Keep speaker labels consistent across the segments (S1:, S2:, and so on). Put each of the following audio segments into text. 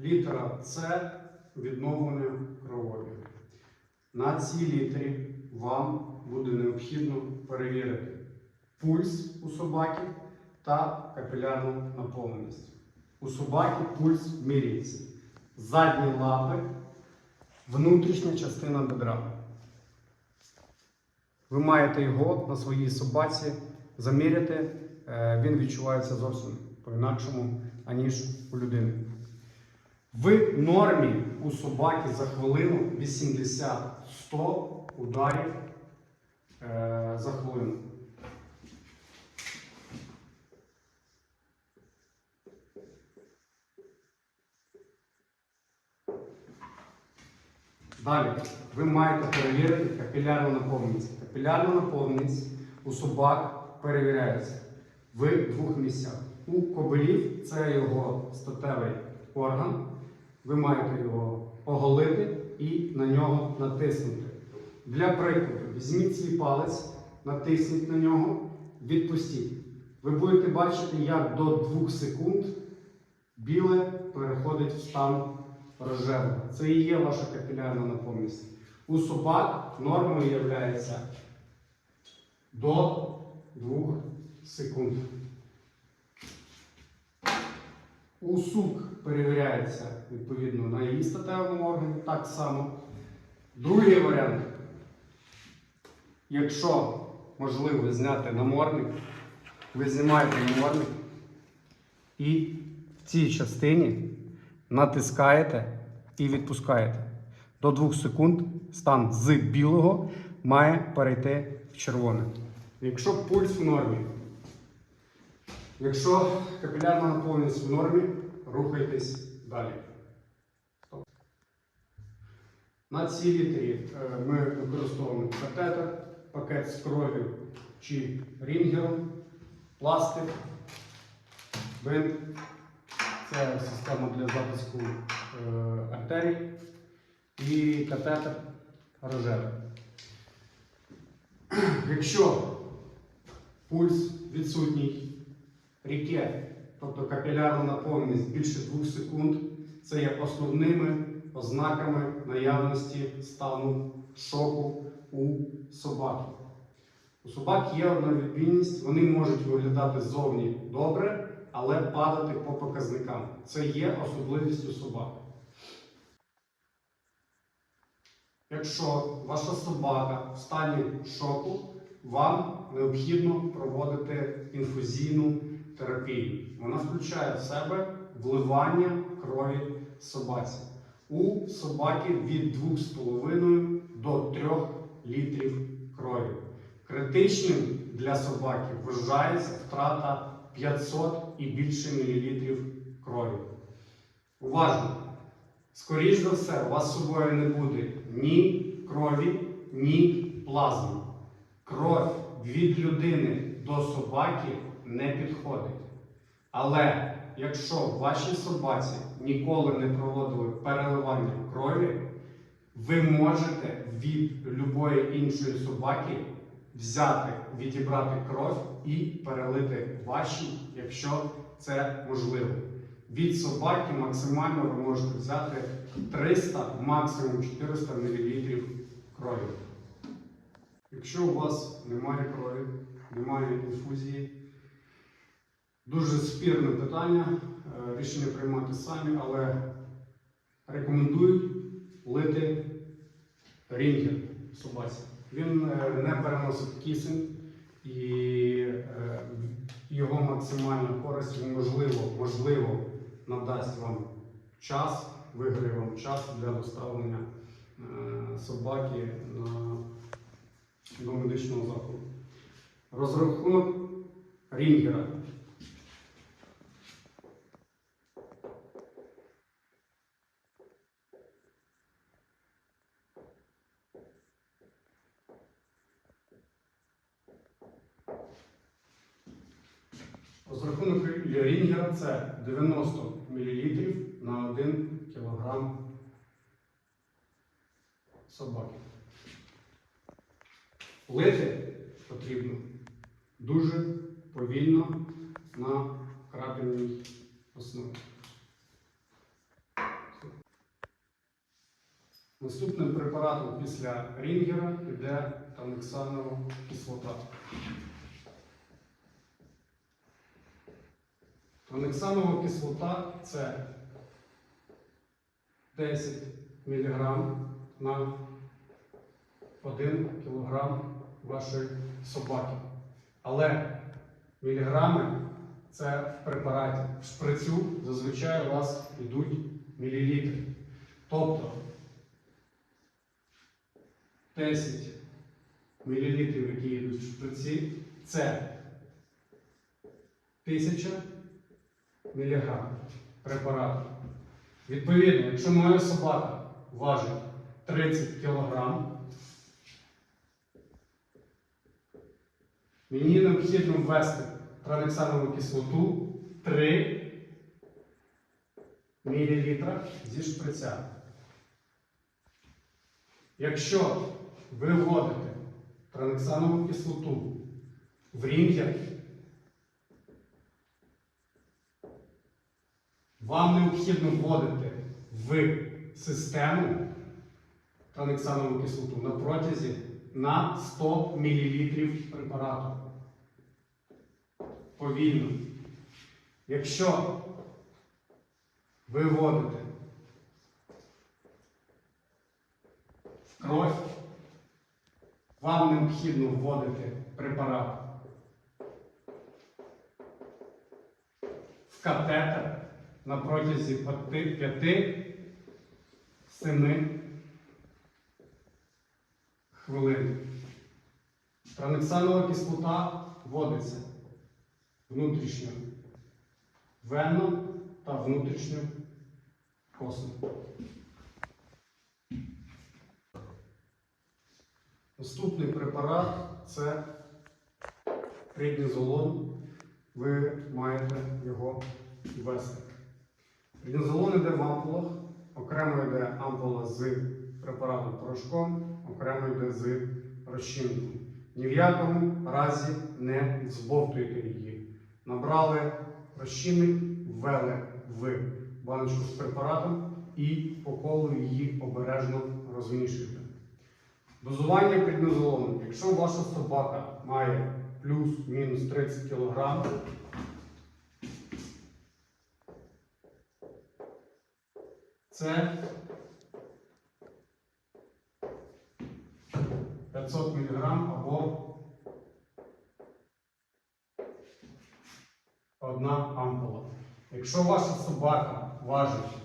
S1: Літера С відновлення кровообігу. На цій літері вам буде необхідно перевірити пульс у собаки та капілярну наповненість. У собаки пульс міряється. Задні лапи, внутрішня частина бедра. Ви маєте його на своїй собаці заміряти, е, він відчувається зовсім по-інакшому, аніж у людини. В нормі у собаки за хвилину 80-100 ударів е, за хвилину. Далі ви маєте перевірити капілярну наповненість. Капілярна наповненість у собак перевіряється в двох місцях. У кобилів це його статевий орган. Ви маєте його оголити і на нього натиснути. Для прикладу, візьміть свій палець, натисніть на нього, відпустіть. Ви будете бачити, як до 2 секунд біле переходить в стан рожевого. Це і є ваша капілярна наповненість. У собак нормою є до 2 секунд. У сук перевіряється відповідно на її статевому органі, так само. Другий варіант. Якщо можливо зняти намордник, ви знімаєте намордник і в цій частині натискаєте і відпускаєте. До 2 секунд стан з білого має перейти в червоне. Якщо пульс в нормі, якщо капілярна наповненість в нормі, рухайтесь далі. На цій літері е, ми використовуємо катетер, пакет з кров'ю чи рінгером, пластик, бинт. Це система для запуску е, артерій і катетер рожевий. Якщо пульс відсутній, ріке, тобто капілярна наповненість більше 2 секунд, це є основними ознаками наявності стану шоку у собаки. У собак є одна відмінність, вони можуть виглядати зовні добре, але падати по показникам. Це є особливістю собак. Якщо ваша собака в стані шоку, вам необхідно проводити інфузійну терапію. Вона включає в себе вливання крові собаці. У собаки від 2,5 до 3 літрів крові. Критичним для собаки вважається втрата 500 і більше мілілітрів крові. Уважно! Скоріш за все, у вас з собою не буде ні крові, ні плазми. Кров від людини до собаки не підходить. Але якщо вашій собаці ніколи не проводили переливання крові, ви можете від любої іншої собаки взяти, відібрати кров і перелити вашій, якщо це можливо. Від собаки максимально ви можете взяти 300, максимум 400 мл крові. Якщо у вас немає крові, немає інфузії, дуже спірне питання, е, рішення приймати самі, але рекомендують лити рінгер собаці. Він е, не переносить кисень і е, його максимальна користь можливо, можливо надасть вам час, виграє вам час для доставлення собаки до медичного закладу. Розрахунок рінгера. Розрахунок рінгера це 90 мл на 1 кг собаки. Лити потрібно дуже повільно на крапельній основі. Наступним препаратом після рінгера йде танексанова кислота. Танексанова кислота це 10 мг на 1 кг вашої собаки. Але міліграми це в препараті. В шприцю зазвичай у вас йдуть мілілітри. Тобто 10 мл, які йдуть в шприці, це 1000 мг препарату. Відповідно, якщо моя собака важить 30 кг, мені необхідно ввести транексанову кислоту 3 мл зі шприця. Якщо ви вводите транексанову кислоту в рінгер, вам необхідно вводити в систему транексанову кислоту на протязі на 100 мл препарату. Повільно. Якщо ви вводите в кров, вам необхідно вводити препарат в катетер на протязі 5-7 хвилин. Транексанова кислота вводиться внутрішньо венно та внутрішньо косно. Наступний препарат це преднізолон. Ви маєте його ввести. Преднізолон йде в ампулах, окремо йде ампула з препаратом порошком, окремо йде з розчинком. Ні в якому разі не збовтуйте її. Набрали розчинник, ввели в баночку з препаратом і по колу її обережно розмішуйте. Дозування преднізолону. Якщо ваша собака має плюс-мінус 30 кг, це 500 мг або одна ампула. Якщо ваша собака важить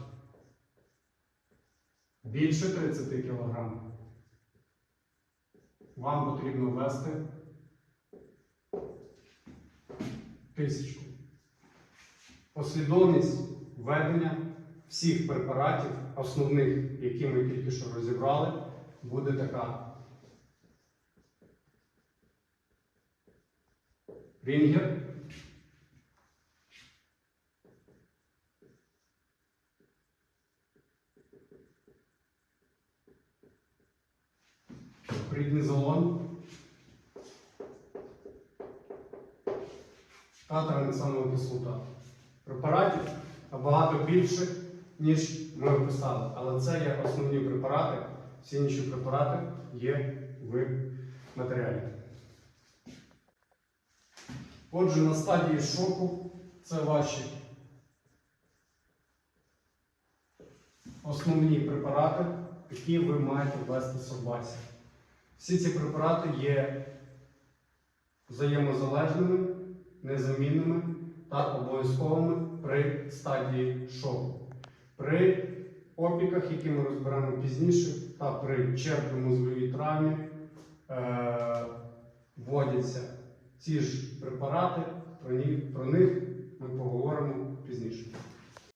S1: більше 30 кг, вам потрібно ввести тисячу. Послідовність введення всіх препаратів, основних, які ми тільки що розібрали, буде така. Рінгер. Преднізолон. та транексанова кислота. Препаратів набагато більше, ніж ми описали. Але це є основні препарати. Всі інші препарати є в матеріалі. Отже, на стадії шоку це ваші основні препарати, які ви маєте ввести собаці. Всі ці препарати є взаємозалежними, незамінними та обов'язковими при стадії шоку. При опіках, які ми розберемо пізніше, та при черпно-мозговій травмі е- вводяться ці ж препарати, про них, про них ми поговоримо пізніше.